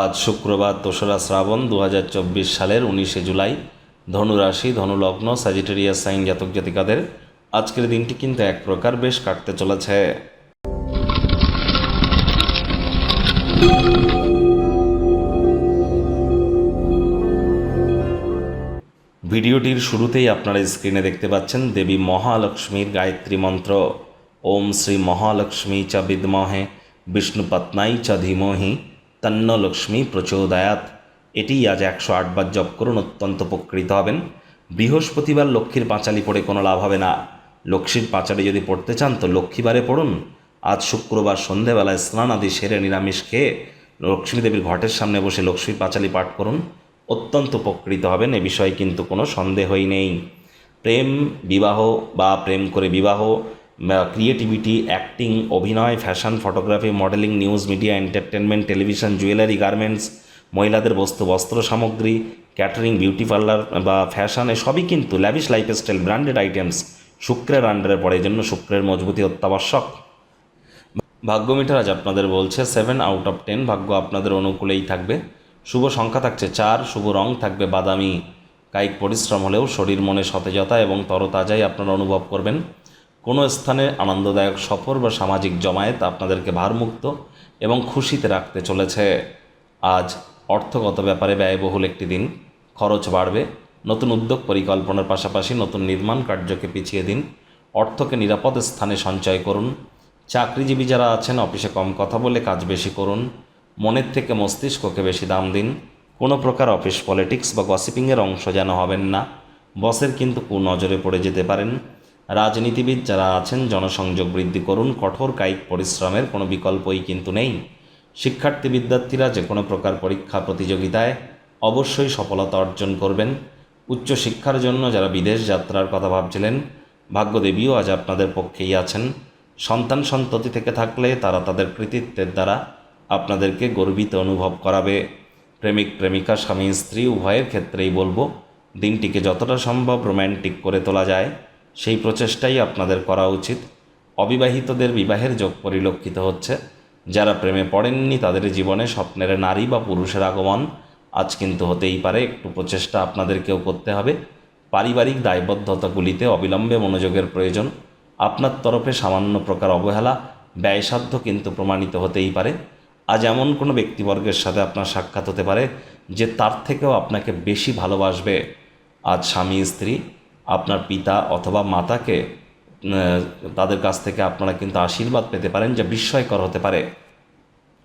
আজ শুক্রবার দোসরা শ্রাবণ দু হাজার চব্বিশ সালের উনিশে জুলাই। ধনুরাশি, ধনুলগ্ন স্যাজিটেরিয়াস সাইন জাতক জাতিকাদের আজকের দিনটি কিন্তু এক প্রকার বেশ কাটতে চলেছে। ভিডিওটির শুরুতেই আপনারা স্ক্রিনে দেখতে পাচ্ছেন দেবী মহালক্ষ্মীর গায়ত্রী মন্ত্র। ওম শ্রী মহালক্ষ্মী চ বিদ্মহে বিষ্ণুপত্নাই চ ধীমহি। তন্ন লক্ষ্মী প্রচোদয়াত। এটি আজ একশো আটবার জপ করুন, অত্যন্ত উপকৃত হবেন। বৃহস্পতিবার লক্ষ্মীর পাঁচালি পড়ে কোনো লাভ হবে না। লক্ষ্মীর পাঁচালি যদি পড়তে চান তো লক্ষ্মীবারে পড়ুন। আজ শুক্রবার সন্ধেবেলায় স্নান আদি সেরে নিরামিষ খেয়ে লক্ষ্মী দেবীর ঘটের সামনে বসে লক্ষ্মীর পাঁচালি পাঠ করুন। অত্যন্ত উপকৃত হবেন, এ বিষয়ে কিন্তু কোনো সন্দেহই নেই। প্রেম বিবাহ বা প্রেম করে বিবাহ ক্রিয়েটিভিটি অ্যাক্টিং অভিনয় fashion photography modelling news media entertainment television jewellery garments মহিলাদের বস্তু, বস্ত্র সামগ্রী ক্যাটারিং বিউটি পার্লার বা ফ্যাশন সবই কিন্তু ল্যাভিশ লাইফস্টাইল ব্র্যান্ডেড আইটেমস শুক্রের আন্ডারে পড়ে জন্য শুক্রের মজবুতি অত্যাবশ্যক। ভাগ্য মিটার আজ আপনাদের বলছে সেভেন আউট অফ টেন ভাগ্য আপনাদের অনুকূলেই থাকবে। শুভ সংখ্যা থাকছে চার, শুভ রং থাকবে বাদামি। কায়িক পরিশ্রম হলেও শরীর মনে সতেজতা এবং তরতাজাই আপনারা অনুভব করবেন। কোনো স্থানে আনন্দদায়ক সফর বা সামাজিক জমায়েত আপনাদেরকে ভারমুক্ত এবং খুশিতে রাখতে চলেছে। আজ অর্থগত ব্যাপারে ব্যয়বহুল একটি দিন। খরচ বাড়বে। নতুন উদ্যোগ পরিকল্পনার পাশাপাশি নতুন নির্মাণ কার্যকে পিছিয়ে দিন। অর্থকে নিরাপদ স্থানে সঞ্চয় করুন। চাকরিজীবী যারা আছেন, অফিসে কম কথা বলে কাজ বেশি করুন। মনের থেকে মস্তিষ্ককে বেশি দাম দিন। কোনো প্রকার অফিস পলিটিক্স বা গসিপিংয়ের অংশ যেন হবেন না। বসের কিন্তু কুনজরে পড়ে যেতে পারেন। রাজনীতিবিদ যারা আছেন, জনসংযোগ বৃদ্ধি করুন, কঠোর কায়িক পরিশ্রমের কোনো বিকল্পই কিন্তু নেই। শিক্ষার্থী বিদ্যার্থীরা যে কোনো প্রকার পরীক্ষা প্রতিযোগিতায় অবশ্যই সফলতা অর্জন করবেন। উচ্চশিক্ষার জন্য যারা বিদেশ যাত্রার কথা ভাবছিলেন, ভাগ্যদেবীও আজ আপনাদের পক্ষেই আছেন। সন্তান সন্ততি থেকে থাকলে তারা তাদের কৃতিত্বের দ্বারা আপনাদেরকে গর্বিত অনুভব করাবে। প্রেমিক, প্রেমিকা, স্বামী, স্ত্রী, উভয়ের ক্ষেত্রেই বলব, দিনটিকে যতটা সম্ভব রোম্যান্টিক করে তোলা যায়। সেই প্রচেষ্টাই আপনাদের করা উচিত। অবিবাহিতদের বিবাহের যোগ পরিলক্ষিত হচ্ছে। যারা প্রেমে পড়েননি, তাদের জীবনে স্বপ্নের নারী বা পুরুষের আগমন আজ কিন্তু হতেই পারে। একটু প্রচেষ্টা আপনাদেরকেও করতে হবে। পারিবারিক দায়বদ্ধতাগুলিতে অবিলম্বে মনোযোগের প্রয়োজন। আপনার তরফে সামান্য প্রকার অবহেলা, ব্যয়সাধ্য কিন্তু প্রমাণিত হতেই পারে। আজ এমন কোনো ব্যক্তিবর্গের সাথে আপনার সাক্ষাৎ হতে পারে যে তার থেকেও আপনাকে বেশি ভালোবাসবে। আজ স্বামী, স্ত্রী আপনার পিতা অথবা মাতাকে তাদের কাছ থেকে আপনারা কিন্তু আশীর্বাদ পেতে পারেন, যা বিস্ময়কর হতে পারে।